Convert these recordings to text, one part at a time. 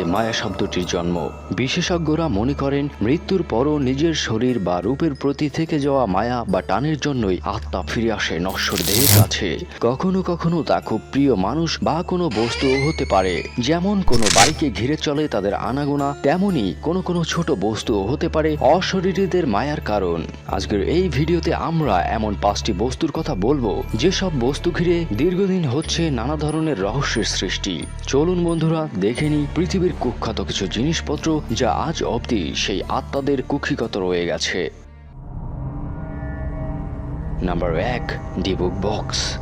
থেকে মায়া শব্দটির জন্ম। বিশেষজ্ঞরা মনে করেন, মৃত্যুর পরও নিজের শরীর বা রূপের প্রতি থেকে যাওয়া মায়া বা টানের জন্যই আত্মা ফিরে আসে নশ্বর দেহের কাছে। কখনো কখনো তা খুব প্রিয় মানুষ বা কোনো বস্তু হতে পারে। যেমন কোনো বাইকে ঘিরে চলে তাদের আনাগোনা, তেমনি কোনো কোনো ছোট বস্তু হতে পারে অশরীরীদের মায়ার কারণ। আজকের এই ভিডিওতে আমরা এমন পাঁচটি বস্তুর কথা বলব, যেসব বস্তু ঘিরে দীর্ঘদিন হচ্ছে নানা ধরনের রহস্যের সৃষ্টি। চলুন বন্ধুরা, দেখে নিই পৃথিবীর কুখ্যাত কিছু জিনিসপত্র যা আজ অবধি সেই আত্মাদের কুক্ষিগত রয়ে গেছে। নাম্বার এক ডিবুক বক্স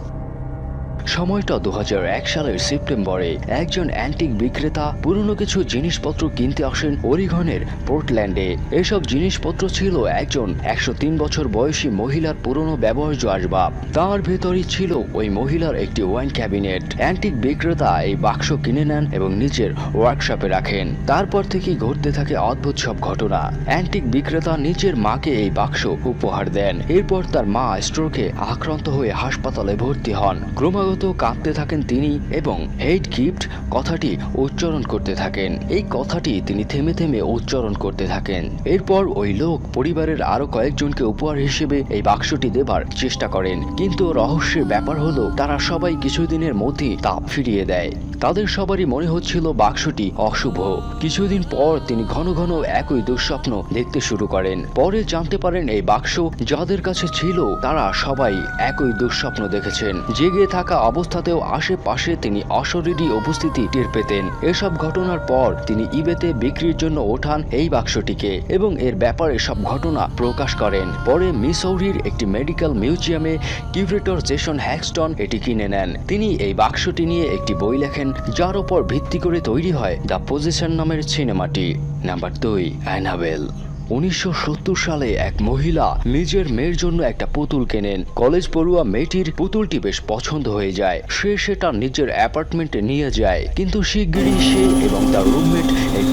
সময়টা দু হাজার এক সালের সেপ্টেম্বরে একজন অ্যান্টিক বিক্রেতা পুরনো কিছু জিনিসপত্র কিনতে আসেন ওরিগনের পোর্টল্যান্ডে। এসব জিনিসপত্র ছিল একজন একশো তিন বছর বয়সী মহিলার পুরনো ব্যবহার্য আসবাব। তার ভেতরই ছিল ওই মহিলার একটি ওয়াইন ক্যাবিনেট। অ্যান্টিক বিক্রেতা এই বাক্স কিনে নেন এবং নিজের ওয়ার্কশপে রাখেন। তারপর থেকেই ঘটতে থাকে অদ্ভুত সব ঘটনা। অ্যান্টিক বিক্রেতা নিজের মাকে এই বাক্স উপহার দেন। এরপর তার মা স্ট্রোকে আক্রান্ত হয়ে হাসপাতালে ভর্তি হন। ক্রমাগত কাঁদতে থাকেন তিনি এবং হেড গিফট কথাটি উচ্চারণ করতে থাকেন। এই কথাটি তিনি থেমে থেমে উচ্চারণ করতে থাকেন। এরপর ওই লোক পরিবারের আরও কয়েকজনকে উপহার হিসেবে এই বাক্সটি দেবার চেষ্টা করেন। কিন্তু রহস্যের ব্যাপার হলো, তারা সবাই কিছুদিনের মধ্যেই তাপ ফিরিয়ে দেয়। তাদের সবারই মনে হচ্ছিল বাক্সটি অশুভ। কিছুদিন পর তিনি ঘন ঘন একই দুঃস্বপ্ন দেখতে শুরু করেন। পরে জানতে পারেন এই বাক্স যাদের কাছে ছিল, তারা সবাই একই দুঃস্বপ্ন দেখেছেন। জেগে থাকা অবস্থাতেও আশেপাশে তিনি অশরীরী উপস্থিতি টের পেতেন। এসব ঘটনার পর তিনি ইবেতে বিক্রির জন্য ওঠান এই বাক্সটিকে এবং এর ব্যাপারে সব ঘটনা প্রকাশ করেন। পরে মিসৌরির একটি মেডিকেল মিউজিয়ামে কিউরেটর জেসন হ্যাক্সটন এটি কিনে নেন। তিনি এই বাক্সটি নিয়ে একটি বই লেখেন, যার ওপর ভিত্তি করে তৈরি হয় দ্য পজিশন নামের সিনেমাটি। নাম্বার দুই, অ্যানাবেল। উনিশশো সত্তর সালে এক মহিলা নিজের মেয়ের জন্য একটা পুতুল কেনেন। কলেজ পড়ুয়া মেয়েটির পুতুলটি বেশ পছন্দ হয়ে যায়। সে সেটা নিজের অ্যাপার্টমেন্টে নিয়ে যায়। কিন্তু শিগগিরই সে এবং তার রুমমেট এই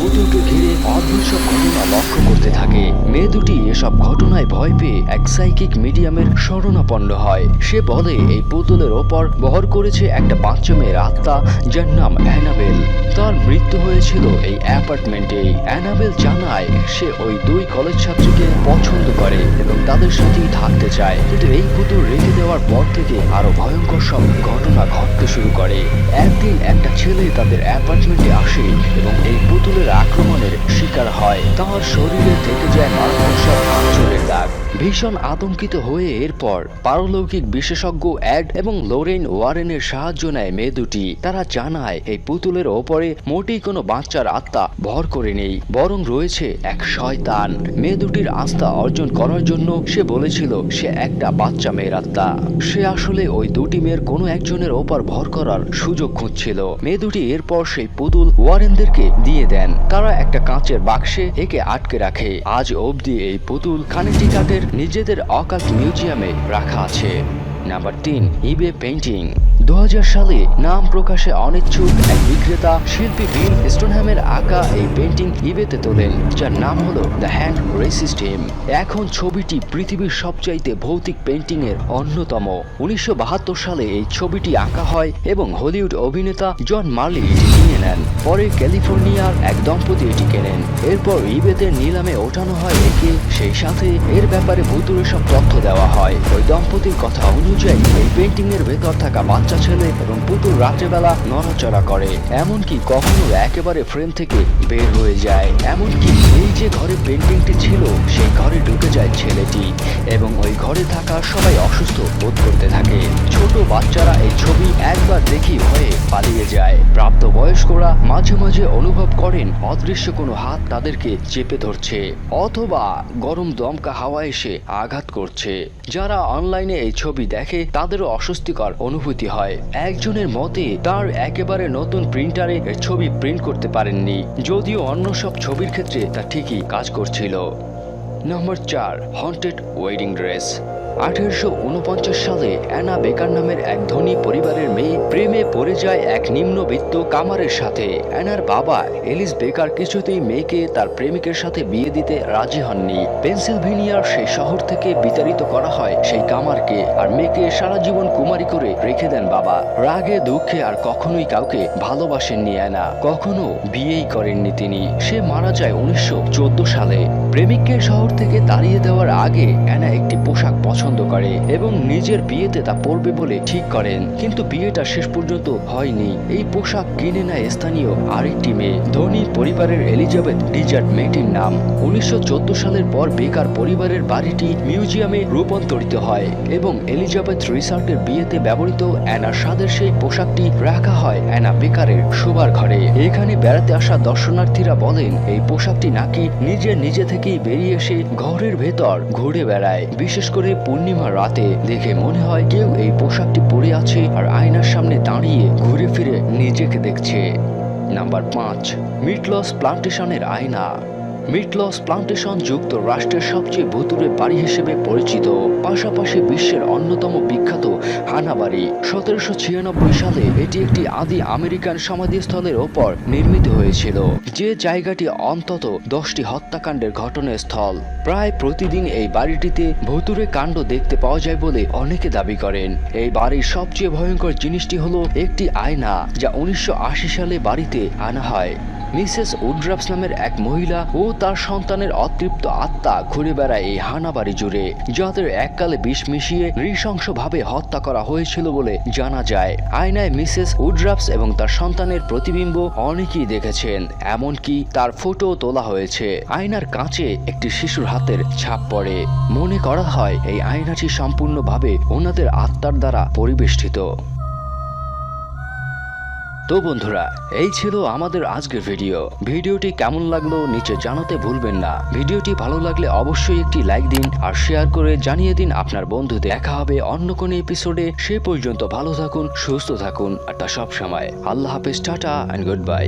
অদ্ভুত সব ঘটনা লক্ষ্য করতে থাকে। মেয়ে দুটি এসব ঘটনায় ভয় পেয়ে এক সাইকিক মিডিয়ামের শরণাপন্ন হয়। সে বলে, এই পুতুলের ওপর বহর করেছে একটা বাচ্চা মেয়ের আত্মা, যার নাম অ্যানাবেল। তার মৃত্যু হয়েছিল এই অ্যাপার্টমেন্টেই। অ্যানাবেল জানায়, সে ওই দুই কলেজ ছাত্রীকে পছন্দ করে এবং তাদের সাথেই থাকতে চায়। কিন্তু এই পুতুল রেখে দেওয়ার পর থেকে আরও ভয়ঙ্কর সব ঘটনা ঘটতে শুরু করে। একদিন একটা ছেলে তাদের অ্যাপার্টমেন্টে আসে এবং এই পুতুলের আক্রমণের শিকার হয়। তার শরীরে থেকে যায় মানুষের আঞ্চলিক দাগ। ভীষণ আতঙ্কিত হয়ে এরপর পারলৌকিক বিশেষজ্ঞ অ্যাড এবং লোরেন ওয়ারেনের সাহায্য নেয় মেয়ে দুটি। তারা জানায়, এই পুতুলের ওপরে মোটেই কোনো বাচ্চার আত্মা ভর করে নেই, বরং রয়েছে এক শয়তান। মেয়ে দুটির আস্থা অর্জন করার জন্য সে বলেছিল, সে একটা বাচ্চা মেয়ের আত্মা। সে আসলে ওই দুটি মেয়ের কোনো একজনের ওপর ভর করার সুযোগ খুঁজছিল। মেয়ে দুটি এরপর সেই পুতুল ওয়ারেনদেরকে দিয়ে দেন। তারা একটা কাঁচের বাক্সে একে আটকে রাখে। আজ অবধি এই পুতুল খানিকটি কানেটিকাটের নিজেদের অকাল্ট মিউজিয়ামে রাখা আছে। নাম্বার তিন ইবে পেন্টিং দু হাজার সালে নাম প্রকাশে অনিচ্ছুক এক বিক্রেতা শিল্পী বিল স্টোনহ্যামের আঁকা এই পেন্টিং ইবেতে তোলেন, যার নাম হলো দ্য হ্যান্ড রেসিস্টেম এখন ছবিটি পৃথিবীর সবচাইতে ভৌতিক পেন্টিং এর অন্যতম। উনিশশো বাহাত্তর সালে এই ছবিটি আঁকা হয় এবং হলিউড অভিনেতা জন মার্লি নেন। পরে ক্যালিফোর্নিয়ার এক দম্পতি এটি কেনেন এরপর ইবেতে নিলামে ওঠানো হয় একে, সেই সাথে এর ব্যাপারে ভুতুরে সব তথ্য দেওয়া হয়। ওই দম্পতির কথা অনুযায়ী এই পেন্টিং এর ভেতর থাকা বাচ্চা ছেলে এবং পুতুল রাত্রেবেলা নড়াচড়া করে। এমনকি কখনো একেবারে ফ্রেম থেকে বের হয়ে যায়। এমনকি এই যে ঘরে পেন্টিংটি ছিল, সেই ঘরে ঢুকে যায় ছেলেটি। ঘরে থাকা সবাই অসুস্থ বোধ করতে থাকে। ছোট বাচ্চারা এই ছবি একবার দেখি ভয়ে পালিয়ে যায়। প্রাপ্ত বয়স্করা মাঝে মাঝে অনুভব করেন অদৃশ্য কোনো হাত তাদেরকে চেপে ধরছে অথবা গরম দমকা হাওয়া এসে আঘাত করছে। যারা অনলাইনে এই ছবি দেখে তাদেরও অস্বস্তিকর অনুভূতি হয়। একজনের মতে, তার একেবারে নতুন প্রিন্টারে ছবি প্রিন্ট করতে পারেননি, যদিও অন্য সব ছবির ক্ষেত্রে তা ঠিকই কাজ করছিল। নম্বর চার হন্টেড ওয়েডিং ড্রেস আঠারোশো সালে অ্যানা বেকার নামের এক ধনী পরিবারের মেয়ে প্রেমে পড়ে যায় এক নিম্নবিত্ত কামারের সাথে। অ্যানার বাবা এলিস বেকার কিছুতেই মেয়েকে তার প্রেমিকের সাথে বিয়ে দিতে রাজি হননি। পেনসিলভেনিয়ার সেই শহর থেকে বিতাড়িত করা হয় সেই কামারকে আর মেয়েকে সারা জীবন কুমারী করে রেখে দেন বাবা। রাগে, দুঃখে আর কখনোই কাউকে ভালোবাসেননি অ্যানা। কখনো বিয়েই করেননি তিনি। সে মারা যায় উনিশশো চোদ্দ সালে। প্রেমিককে শহর থেকে তাড়িয়ে দেওয়ার আগে অ্যানা একটি পোশাক পছন্দ করে এবং নিজের বিয়েতে তা পরবে বলে ঠিক করেন। কিন্তু বিয়েটা শেষ পর্যন্ত হয়নি। এই পোশাক কিনে নেয় স্থানীয় আরেকটি মেয়ে। ধনী পরিবারের এলিজাবেথ রিচার্ড মেটির নাম। উনিশশো সালের পর বেকার পরিবারের বাড়িটি মিউজিয়ামে রূপান্তরিত হয় এবং এলিজাবেথ রিসার্টের বিয়েতে ব্যবহৃত অ্যানা স্বাদের সেই পোশাকটি রাখা হয় অ্যানা বেকারের শোবার ঘরে। এখানে বেড়াতে আসা দর্শনার্থীরা বলেন, এই পোশাকটি নাকি নিজে নিজে থেকেই বেরিয়ে এসে ঘরের ভেতর ঘুরে বেড়ায়। বিশেষ করে পূর্ণিমা রাতে দেখে মনে হয় কেউ এই পোশাকটি পরে আছে আর আয়নার সামনে দাঁড়িয়ে ঘুরে ফিরে নিজেকে দেখছে। নাম্বার পাঁচ মিটলস প্লান্টেশনের আয়না। মিটলস প্লান্টেশন যুক্তরাষ্ট্রের সবচেয়ে ভুতুরে বাড়ি হিসেবে পরিচিত, পাশাপাশি বিশ্বের অন্যতম বিখ্যাত হানাবাড়ি। সতেরোশো ছিয়ানব্বই সালে এটি একটি আদি আমেরিকান সমাধিস্থলের ওপর নির্মিত হয়েছিল, যে জায়গাটি অন্তত দশটি হত্যাকাণ্ডের ঘটনাস্থল। প্রায় প্রতিদিন এই বাড়িটিতে ভুতুরে কাণ্ড দেখতে পাওয়া যায় বলে অনেকে দাবি করেন। এই বাড়ির সবচেয়ে ভয়ঙ্কর জিনিসটি হলো একটি আয়না, যা উনিশশো আশি সালে বাড়িতে আনা হয়। মিসেস উড্রাফস নামের এক মহিলা ও তার সন্তানের অতৃপ্ত আত্মা ঘুরে বেড়ায় এই হানাবাড়ি জুড়ে, যাদের এককালে বিষ মিশিয়ে নৃশংসভাবে হত্যা করা হয়েছিল বলে জানা যায়। আয়নায় মিসেস উড্রাপস এবং তার সন্তানের প্রতিবিম্ব অনেকেই দেখেছেন, এমনকি তার ফটো তোলা হয়েছে। আয়নার কাঁচে একটি শিশুর হাতের ছাপ পড়ে। মনে করা হয়, এই আয়নাটি সম্পূর্ণভাবে ওনাদের আত্মার দ্বারা পরিবেষ্টিত। তো বন্ধুরা, এই ছিল আমাদের আজকের ভিডিও। ভিডিওটি কেমন লাগল নিচে জানাতে ভুলবেন না। ভিডিওটি ভালো লাগলে অবশ্যই একটি লাইক দিন আর শেয়ার করে জানিয়ে দিন আপনার বন্ধু দেখা হবে অন্য কোনো এপিসোডে সে পর্যন্ত ভালো থাকুন, সুস্থ থাকুন, আর তা সব সময় আল্লাহ হাফেজ, টাটা অ্যান্ড গুড বাই